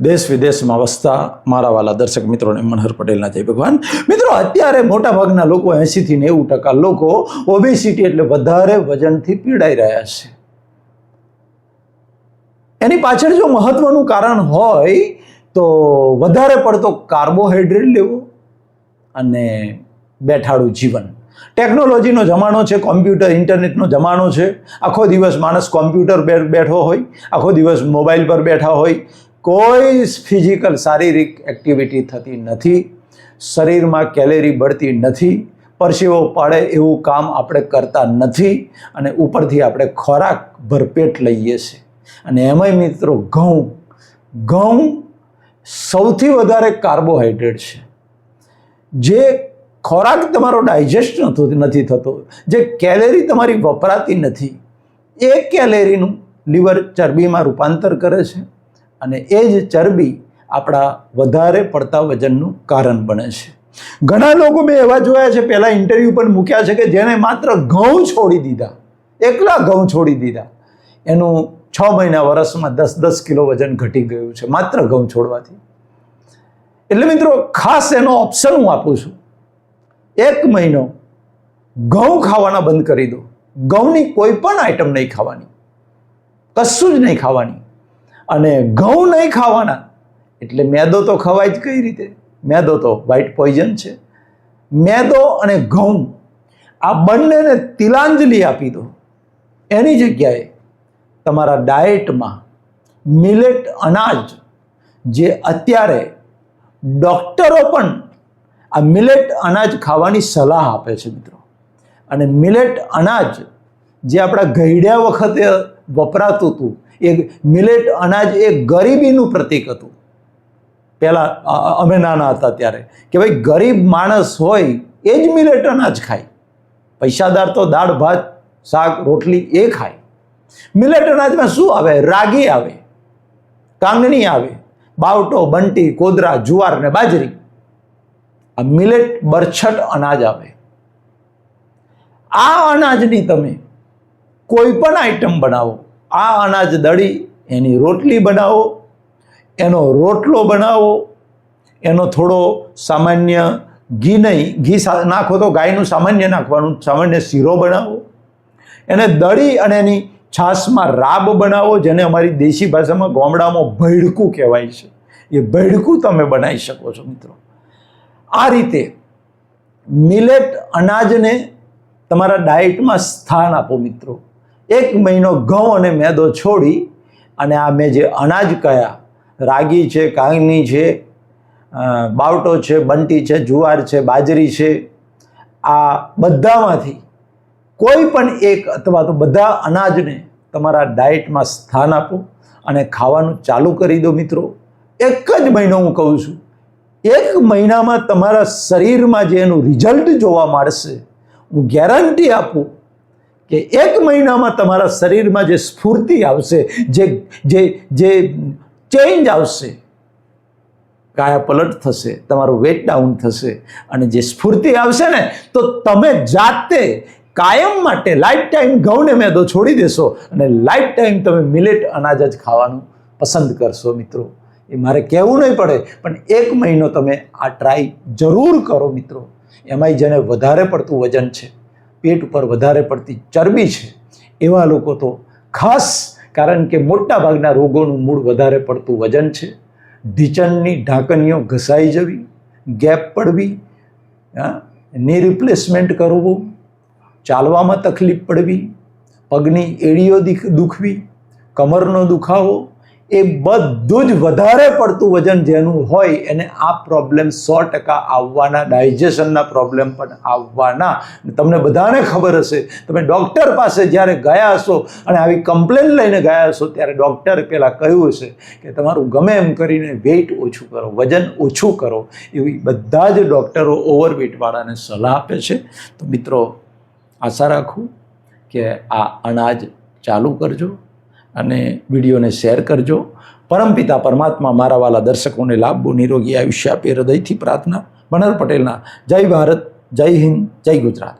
દેશ વિદેશમાં વસતા મારા વાલા દર્શક મિત્રોને મનહર પટેલના જય ભગવાન. મિત્રો, અત્યારે મોટાભાગના લોકો એંશીથી નેવું ટકા લોકો ઓબેસિટી એટલે વધારે વજનથી પીડાઈ રહ્યા છે. એની પાછળ જો મહત્વનું કારણ હોય, તો વધારે પડતો કાર્બોહાઈડ્રેટ લેવો અને બેઠાડું જીવન. ટેકનોલોજીનો જમાનો છે, કોમ્પ્યુટર, ઇન્ટરનેટનો જમાનો છે. આખો દિવસ માણસ કોમ્પ્યુટર બેઠો હોય, આખો દિવસ મોબાઈલ પર બેઠા હોય કોઈ ફિઝિકલ શારીરિક એક્ટિવિટી થતી નથી. શરીરમાં કેલેરી બળતી નથી. પરસેવો પાડે એવું કામ આપણે કરતા નથી અને ઉપરથી આપણે ખોરાક ભરપેટ લઈએ છીએ. અને એમાંય મિત્રો ઘઉં ઘઉં સૌથી વધારે કાર્બોહાઈડ્રેટ છે. જે ખોરાક તમારો ડાયજેસ્ટ નથી નથી થતો, જે કેલેરી તમારી વપરાતી નથી, એ કેલેરીનું લીવર ચરબીમાં રૂપાંતર કરે છે. અને એ જ ચરબી આપણા વધારે પડતા વજનનું કારણ બને છે. ઘણા લોકો મેં એવા જોયા છે, પહેલાં ઇન્ટરવ્યૂ પણ મૂક્યા છે કે જેણે માત્ર ઘઉં છોડી દીધા, એકલા ઘઉં છોડી દીધા. એનું છ મહિના વર્ષમાં દસ દસ કિલો વજન ઘટી ગયું છે, માત્ર ઘઉં છોડવાથી. એટલે મિત્રો, ખાસ એનો ઓપ્શન હું આપું છું. એક મહિનો ઘઉં ખાવાના બંધ કરી દો. ઘઉંની કોઈ પણ આઈટમ નહીં ખાવાની. કશું જ નહીં ખાવાની. અને ઘઉં નહીં ખાવાના. એટલે મેદો તો ખવાય જ કઈ રીતે? મેદો તો વ્હાઇટ પોઈઝન છે. મેદો અને ઘઉં, આ બંનેને તિલાંજલિ આપી દો. એની જગ્યાએ તમારા ડાયટમાં મિલેટ અનાજ, જે અત્યારે ડૉક્ટરો પણ આ મિલેટ અનાજ ખાવાની સલાહ આપે છે મિત્રો. અને મિલેટ અનાજ જે આપણા ગઈડ્યા વખતે વપરાતું હતું એ મિલેટ અનાજ એ ગરીબીનું પ્રતીક હતું. પહેલાં અમે નાના હતા ત્યારે. કે ભાઈ, ગરીબ માણસ હોય એ જ મિલેટ અનાજ ખાય. પૈસાદાર તો દાળ, ભાત, શાક, રોટલી એ ખાય. મિલેટ અનાજમાં શું આવે? રાગી આવે, કાંગણી આવે, બાવટો, બંટી, કોદરા, જુવાર ને બાજરી. આ મિલેટ બરછટ અનાજ આવે. આ અનાજની તમે કોઈ પણ આઈટમ બનાવો આ અનાજ દળી, એની રોટલી બનાવો, એનો રોટલો બનાવો, એનો થોડો સામાન્ય ઘી નહીં, ઘી નાખો તો ગાયનું સામાન્ય નાખવાનું, સામાન્ય શીરો બનાવો, એને દળી અને એની છાશમાં રાબ બનાવો, જેને અમારી દેશી ભાષામાં ગોમડામાં ભૈડકું કહેવાય છે. એ ભૈડકું તમે બનાવી શકો છો, મિત્રો. આ રીતે મિલેટ અનાજને તમારા ડાયટમાં સ્થાન આપો, મિત્રો. એક મહિનો ઘઉં અને મેદો છોડી અને આ મેં જે અનાજ કયા, રાગી છે, કાંગની છે બાવટો છે, બંટી છે, જુવાર છે, બાજરી છે, આ બધામાંથી કોઈ પણ એક અથવા તો બધા અનાજને તમારા ડાયટમાં સ્થાન આપો અને ખાવાનું ચાલુ કરી દો મિત્રો. એક જ મહિનો હું કહું છું, એક મહિનામાં તમારા શરીરમાં જે એનું રિઝલ્ટ જોવા મળશે, હું ગેરંટી આપું કે એક મહિનામાં તમારા શરીરમાં જે સ્ફૂર્તિ આવશે, જે જે જે ચેન્જ આવશે કાયા પલટ થશે, તમારું વેટ ડાઉન થશે, અને જે સ્ફૂર્તિ આવશે ને, તો તમે જાતે કાયમ માટે લાઈફ ટાઈમ ઘઉંને મેદો છોડી દેશો અને લાઈફ ટાઈમ તમે મિલેટ અનાજ જ ખાવાનું પસંદ કરશો મિત્રો. એ મારે કહેવું નહીં પડે, પણ એક મહિનો તમે આ ટ્રાય જરૂર કરો મિત્રો. એમાંય જેને વધારે પડતું વજન છે. પેટ ઉપર વધારે પડતી ચરબી છે, એવા લોકો તો ખાસ કારણ કે મોટા ભાગના રોગોનું મૂળ વધારે પડતું વજન છે. ઢીચણની ઢાંકણીઓ ઘસાઈ જવી, ગેપ પડવી ની રિપ્લેસમેન્ટ કરવું, ચાલવામાં તકલીફ પડવી, પગની એડીઓ દુખવી, કમરનો દુખાવો એ બધું જ વધારે પડતું વજન જેનું હોય એને આ પ્રોબ્લેમ સો ટકા આવવાના ડાયજેશનના પ્રોબ્લેમ પણ આવવાના. તમને બધાને ખબર હશે, તમે ડૉક્ટર પાસે જ્યારે ગયા હશો અને આવી કમ્પ્લેન લઈને ગયા હશો, ત્યારે ડૉક્ટરે પહેલાં કહ્યું હશે કે તમારું ગમે એમ કરીને વેઇટ ઓછું કરો, વજન ઓછું કરો. એવી બધા જ ડૉક્ટરો ઓવરવેટવાળાને સલાહ આપે છે. તો મિત્રો, આશા રાખું કે આ અનાજ ચાલુ કરજો. અને વિડીયોને શેર કરજો. પરમપિતા પરમાત્મા મારા વાલા દર્શકોને લાભો નિરોગી આયુષ્ય આપે હૃદયથી પ્રાર્થના. બનર પટેલના, જય ભારત, જય હિન્દ, જય ગુજરાત.